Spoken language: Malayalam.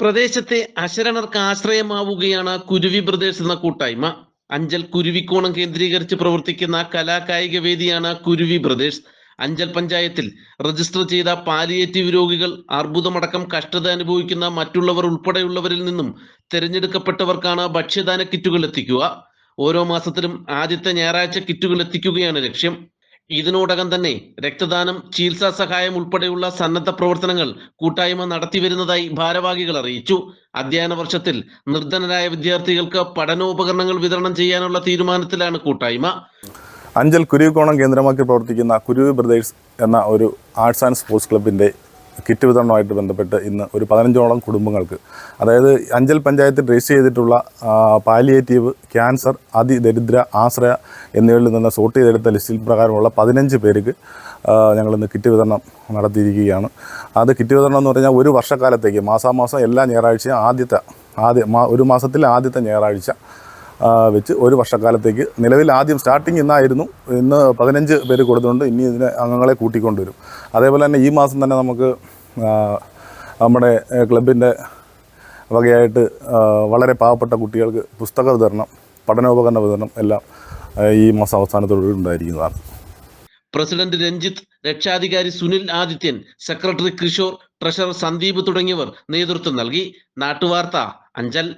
പ്രദേശത്തെ അശരണർക്ക് ആശ്രയമാവുകയാണ് കുരുവി ബ്രദേഴ്സ് എന്ന കൂട്ടായ്മ. അഞ്ചൽ കുരുവിക്കോണം കേന്ദ്രീകരിച്ച് പ്രവർത്തിക്കുന്ന കലാകായിക വേദിയാണ് കുരുവി ബ്രദേഴ്സ് അഞ്ചൽ പഞ്ചായത്തിൽ രജിസ്റ്റർ ചെയ്ത പാലിയേറ്റീവ് രോഗികൾ അർബുദമടക്കം കഷ്ടത അനുഭവിക്കുന്ന മറ്റുള്ളവർ ഉൾപ്പെടെയുള്ളവരിൽ നിന്നും തിരഞ്ഞെടുക്കപ്പെട്ടവർക്കാണ് ഭക്ഷ്യദാന കിറ്റുകൾ എത്തിക്കുക. ഓരോ മാസത്തിലും ആദ്യത്തെ ഞായറാഴ്ച കിറ്റുകൾ എത്തിക്കുകയാണ് ലക്ഷ്യം. ഇതിനോടകം തന്നെ രക്തദാനം ചികിത്സാ സഹായം ഉൾപ്പെടെയുള്ള സന്നദ്ധ പ്രവർത്തനങ്ങൾ കൂട്ടായ്മ നടത്തിവരുന്നതായി ഭാരവാഹികൾ അറിയിച്ചു. അധ്യയന വർഷത്തിൽ നിർധനരായ വിദ്യാർത്ഥികൾക്ക് പഠനോപകരണങ്ങൾ വിതരണം ചെയ്യാനുള്ള തീരുമാനത്തിലാണ് കൂട്ടായ്മ. അഞ്ചൽ കുരുവിക്കോണം കേന്ദ്രമാക്കി പ്രവർത്തിക്കുന്ന കുരുവി ബ്രദേഴ്സ് എന്ന ഒരു ആർട്സ് ആൻഡ് സ്പോർട്സ് ക്ലബിന്റെ കിറ്റ് വിതരണവുമായിട്ട് ബന്ധപ്പെട്ട് ഇന്ന് ഒരു പതിനഞ്ചോളം കുടുംബങ്ങൾക്ക് അതായത് അഞ്ചൽ പഞ്ചായത്തിൽ രജിസ്റ്റർ ചെയ്തിട്ടുള്ള പാലിയേറ്റീവ് ക്യാൻസർ അതിദരിദ്ര ആശ്രയ എന്നിവയിൽ നിന്ന് സോർട്ട് ചെയ്തെടുത്ത ലിസ്റ്റിൽ പ്രകാരമുള്ള പതിനഞ്ച് പേർക്ക് ഞങ്ങളിന്ന് കിറ്റ് വിതരണം നടത്തിയിരിക്കുകയാണ്. അത് കിറ്റ് വിതരണം എന്ന് പറഞ്ഞാൽ ഒരു വർഷക്കാലത്തേക്ക് മാസാമാസം എല്ലാ ഞായറാഴ്ചയും ആദ്യത്തെ ആദ്യ ഒരു മാസത്തിലെ ആദ്യത്തെ ഞായറാഴ്ച വെച്ച് ഒരു വർഷക്കാലത്തേക്ക് നിലവിൽ ആദ്യം സ്റ്റാർട്ടിങ് ഇന്നായിരുന്നു. ഇന്ന് പതിനഞ്ച് പേര് കൊടുത്തുകൊണ്ട് ഇനി ഇതിനെ അംഗങ്ങളെ കൂട്ടിക്കൊണ്ടുവരും. അതേപോലെ തന്നെ ഈ മാസം തന്നെ നമുക്ക് നമ്മുടെ ക്ലബിന്റെ വകയായിട്ട് വളരെ പാവപ്പെട്ട കുട്ടികൾക്ക് പുസ്തക വിതരണം പഠനോപകരണ വിതരണം എല്ലാം ഈ മാസം അവസാനത്തോടുകൂടി ഉണ്ടായിരിക്കുന്നതാണ്. പ്രസിഡന്റ് രഞ്ജിത്ത് രക്ഷാധികാരി സുനിൽ ആദിത്യൻ സെക്രട്ടറി കിഷോർ ട്രഷറർ സന്ദീപ് തുടങ്ങിയവർ നേതൃത്വം നൽകി. നാട്ടുവാർത്ത അഞ്ചൽ.